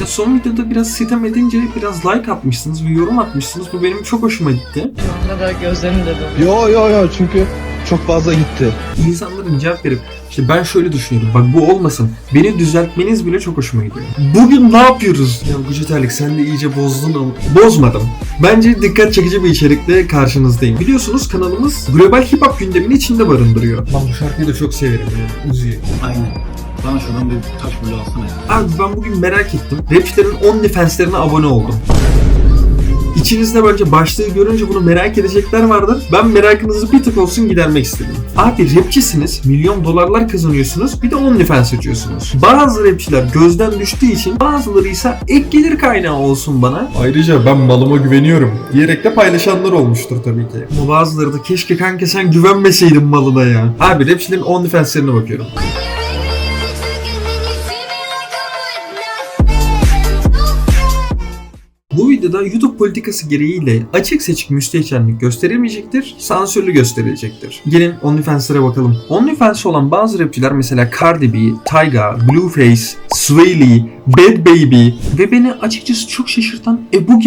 Ya son videoda biraz sitem edince biraz like atmışsınız ve yorum atmışsınız. Bu benim çok hoşuma gitti. Şu anda da gözlerim de. Yo yo yo çünkü çok fazla gitti. İnsanların cevap verip işte ben şöyle düşünüyorum bak bu olmasın. Beni düzeltmeniz bile çok hoşuma gidiyor. Bugün ne yapıyoruz? Ya Gucu Terlik sen de iyice bozdun ama. Bozmadım. Bence dikkat çekici bir içerikle karşınızdayım. Biliyorsunuz kanalımız global hip hop gündemini içinde barındırıyor. Ben bu şarkıyı da çok severim ya. Uzi'yi. Aynen. Bana şuradan bir taş bulu alsana ya. Abi ben bugün merak ettim. Rapçilerin OnlyFans'lerine abone oldum. İçinizde bence başlığı görünce bunu merak edecekler vardır. Ben merakınızı bir tık olsun gidermek istedim. Abi rapçisiniz, milyon dolarlar kazanıyorsunuz, bir de OnlyFans açıyorsunuz. Bazı rapçiler gözden düştüğü için bazıları ise ek gelir kaynağı olsun bana. Ayrıca ben malıma güveniyorum diyerek de paylaşanlar olmuştur tabii ki. Ama bazıları da keşke kanka sen güvenmeseydin malına ya. Abi rapçilerin OnlyFans'lerine bakıyorum. Bu videoda YouTube politikası gereğiyle açık seçik müstehcenlik gösterilmeyecektir, sansürlü gösterilecektir. Gelin OnlyFans'lere bakalım. OnlyFans olan bazı rapçiler mesela Cardi B, Tyga, Blueface, Sway Lee, Bad Baby ve beni açıkçası çok şaşırtan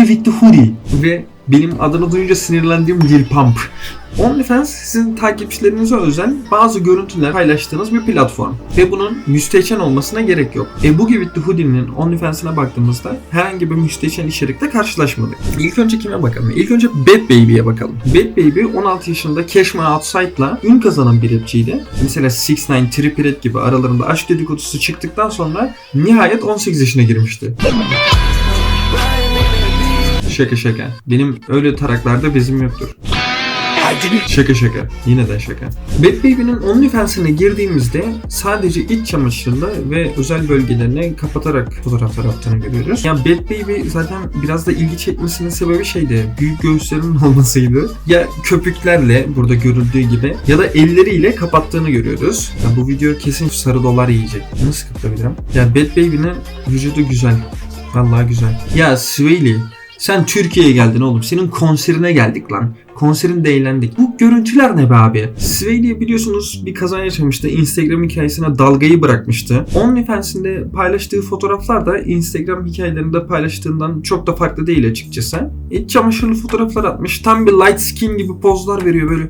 with the Hoodie ve benim adını duyunca sinirlendiğim Lil Pump. OnlyFans sizin takipçilerinize özel bazı görüntüler paylaştığınız bir platform. Ve bunun müstehcen olmasına gerek yok. E bu gibi The Hoodie'nin OnlyFans'ine baktığımızda herhangi bir müstehcen içerikte karşılaşmadık. İlk önce kime bakalım? İlk önce Bad Baby'ye bakalım. Bad Baby 16 yaşında Cash My Outside'la ün kazanan bir rapçiydi. Mesela 6 9 Trippie Redd gibi aralarında aşk dedikodusu çıktıktan sonra nihayet 18 yaşına girmişti. Şaka şaka. Benim öyle taraklarda bezim yoktur. Şaka şaka. Yine de şaka. Bad Baby'nin OnlyFans'ine girdiğimizde sadece iç çamaşırını ve özel bölgelerini kapatarak fotoğraflar attığını görüyoruz. Ya Bad Baby zaten biraz da ilgi çekmesinin sebebi şeydi. Büyük göğüslerinin olmasıydı. Ya köpüklerle burada görüldüğü gibi ya da elleriyle kapattığını görüyoruz. Ya bu video kesin sarı dolar yiyecek. Nasıl kapatabilirim? Ya Bad Baby'nin vücudu güzel. Vallahi güzel. Ya Swaley sen Türkiye'ye geldin oğlum. Senin konserine geldik lan. Konserinde eğlendik. Bu görüntüler ne be abi? Swaley biliyorsunuz bir kaza yaşamıştı. Instagram hikayesine dalgayı bırakmıştı. OnlyFans'inde paylaştığı fotoğraflar da Instagram hikayelerinde paylaştığından çok da farklı değil açıkçası. İç çamaşırlı fotoğraflar atmış. Tam bir light skin gibi pozlar veriyor böyle.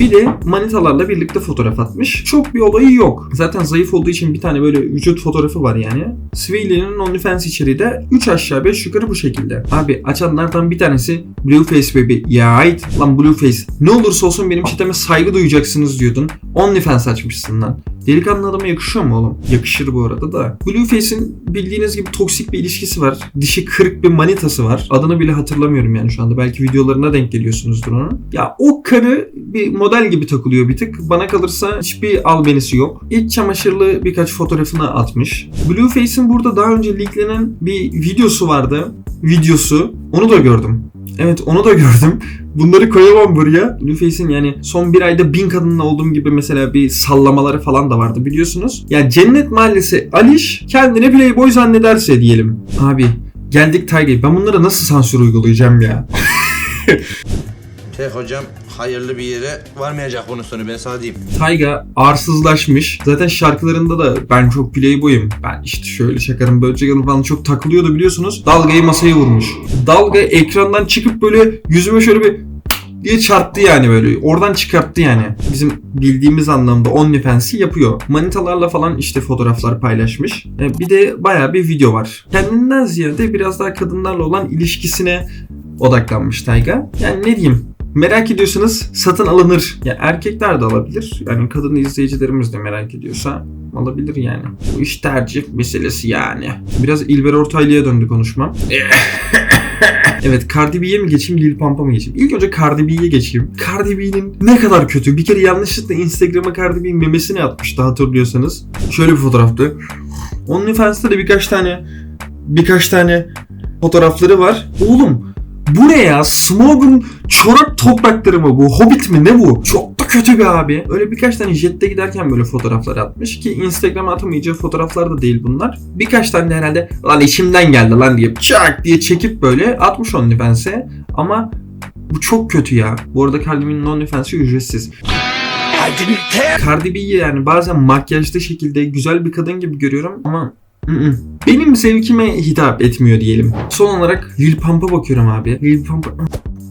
Bir de manitalarla birlikte fotoğraf atmış. Çok bir olayı yok. Zaten zayıf olduğu için bir tane böyle vücut fotoğrafı var yani. Swaley'nin OnlyFans içeriği de 3 aşağı 5 yukarı bu şekilde. Abi açanlardan bir tanesi Blueface Baby. Ya ait lan Blueface. Ne olursa olsun benim çeteme saygı duyacaksınız diyordun. OnlyFans açmışsın lan. Delikanlı adama yakışıyor mu oğlum? Yakışır bu arada da. Blueface'in bildiğiniz gibi toksik bir ilişkisi var. Dişi kırık bir manitası var. Adını bile hatırlamıyorum yani şu anda. Belki videolarına denk geliyorsunuzdur onun. Ya o karı bir model gibi takılıyor bir tık. Bana kalırsa hiçbir albenisi yok. İç çamaşırlı birkaç fotoğrafını atmış. Blueface'in burada daha önce leaklenen bir videosu vardı. Videosu. Onu da gördüm. Evet onu da gördüm. Bunları koyamam buraya. Blueface'in yani son bir ayda bin kadınla olduğum gibi mesela bir sallamaları falan da vardı biliyorsunuz. Ya Cennet Mahallesi Aliş kendini playboy zannederse diyelim. Abi geldik Tiger. Ben bunlara nasıl sansür uygulayacağım ya? Şey hocam hayırlı bir yere varmayacak bunun sonu ben sana diyeyim. Tayga arsızlaşmış. Zaten şarkılarında da ben çok playboyum. Ben işte şöyle şakarım şakarım falan çok takılıyordu biliyorsunuz. Dalgayı masaya vurmuş. Dalga ekrandan çıkıp böyle yüzüme şöyle bir diye çarptı yani böyle. Oradan çıkarttı yani. Bizim bildiğimiz anlamda OnlyFans'i yapıyor. Manitalarla falan işte fotoğraflar paylaşmış. E, Bir de baya bir video var. Kendinden ziyade biraz daha kadınlarla olan ilişkisine odaklanmış Tayga. Yani ne diyeyim? Merak ediyorsanız satın alınır. Ya erkekler de alabilir. Yani kadın izleyicilerimiz de merak ediyorsa alabilir yani. Bu iş tercih meselesi yani. Biraz İlber Ortaylı'ya döndü konuşmam. evet Cardi B'ye mi geçeyim Lil Pump'a mı geçeyim? İlk önce Cardi B'ye geçeyim. Cardi B'nin ne kadar kötü. Bir kere yanlışlıkla Instagram'a Cardi B'nin memesini atmıştı hatırlıyorsanız. Şöyle bir fotoğraftı. OnlyFans'ta da birkaç tane birkaç tane fotoğrafları var. Oğlum bu ne ya? Smog'un çorak toprakları mı bu? Hobbit mi? Ne bu? Çok da kötü bir abi. Öyle birkaç tane jette giderken böyle fotoğraflar atmış ki Instagram'a atamayacağı fotoğraflar da değil bunlar. Birkaç tane de herhalde lan içimden geldi lan diye çak diye çekip böyle atmış OnlyFans'e. Ama bu çok kötü ya. Bu arada Cardi B'nin OnlyFans'ı ücretsiz. Cardi B'yi yani bazen makyajlı şekilde güzel bir kadın gibi görüyorum ama Mm-mm. Benim zevkime hitap etmiyor diyelim. Son olarak Lil Pump'a bakıyorum abi. Lil Pump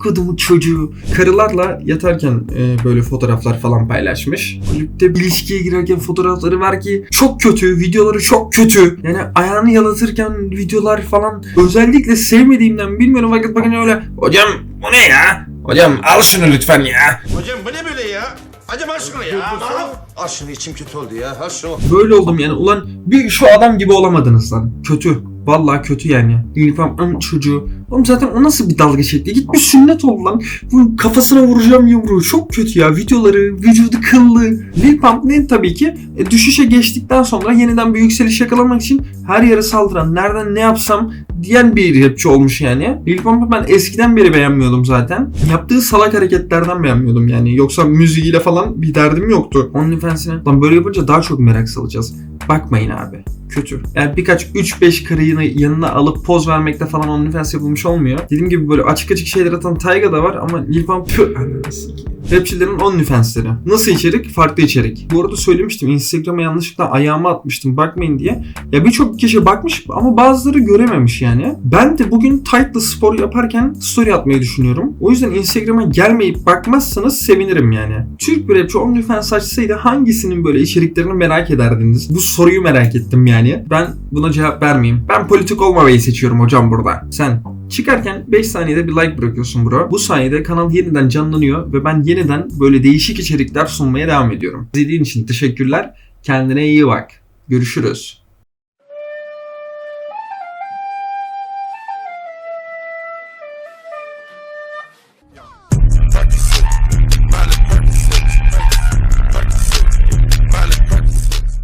kodumu çocuğu. Karılarla yatarken e, böyle fotoğraflar falan paylaşmış. Kulüpte ilişkiye girerken fotoğrafları var ki çok kötü. Videoları çok kötü. Yani ayağını yalatırken videolar falan özellikle sevmediğimden bilmiyorum fakat bakın öyle. Hocam bu ne ya? Hocam al şunu lütfen ya. Hocam bu ne böyle ya? Acaba aşkına ya. Al şunu içim kötü oldu ya. Al şunu. Böyle oldum yani. Ulan bir şu adam gibi olamadınız lan. Kötü. Vallahi kötü yani. Pump'ın çocuğu. Oğlum zaten o nasıl bir dalga şekli? Git bir sünnet ol lan. Bu kafasına vuracağım yumruğu. Çok kötü ya. Videoları, vücudu kıllı. Lil Pump ne tabii ki e, düşüşe geçtikten sonra yeniden bir yükseliş yakalamak için her yere saldıran, nereden ne yapsam diyen bir rapçi olmuş yani. Lil Pump'ı ben eskiden beri beğenmiyordum zaten. Yaptığı salak hareketlerden beğenmiyordum yani. Yoksa müziğiyle falan bir derdim yoktu. OnlyFans'ine. Lan böyle yapınca daha çok merak salacağız. Bakmayın abi. Kötü. Yani birkaç 3-5 karıyını yanına alıp poz vermekte falan OnlyFans yapılmış olmuyor. Dediğim gibi böyle açık açık şeyler atan Tayga da var ama Lil Pump. Rapçilerin OnlyFans'leri. Nasıl içerik? Farklı içerik. Bu arada söylemiştim Instagram'a yanlışlıkla ayağımı atmıştım bakmayın diye. Ya birçok kişi bakmış ama bazıları görememiş yani. Ben de bugün tight'la spor yaparken story atmayı düşünüyorum. O yüzden Instagram'a gelmeyip bakmazsanız sevinirim yani. Türk bir rapçi OnlyFans açsaydı hangisinin böyle içeriklerini merak ederdiniz? Bu soruyu merak ettim yani. Ben buna cevap vermeyeyim. Ben politik olmamayı seçiyorum hocam burada. Sen Çıkarken 5 saniyede bir like bırakıyorsun bro. Bu sayede kanal yeniden canlanıyor ve ben yeniden böyle değişik içerikler sunmaya devam ediyorum. İzlediğin için teşekkürler. Kendine iyi bak. Görüşürüz.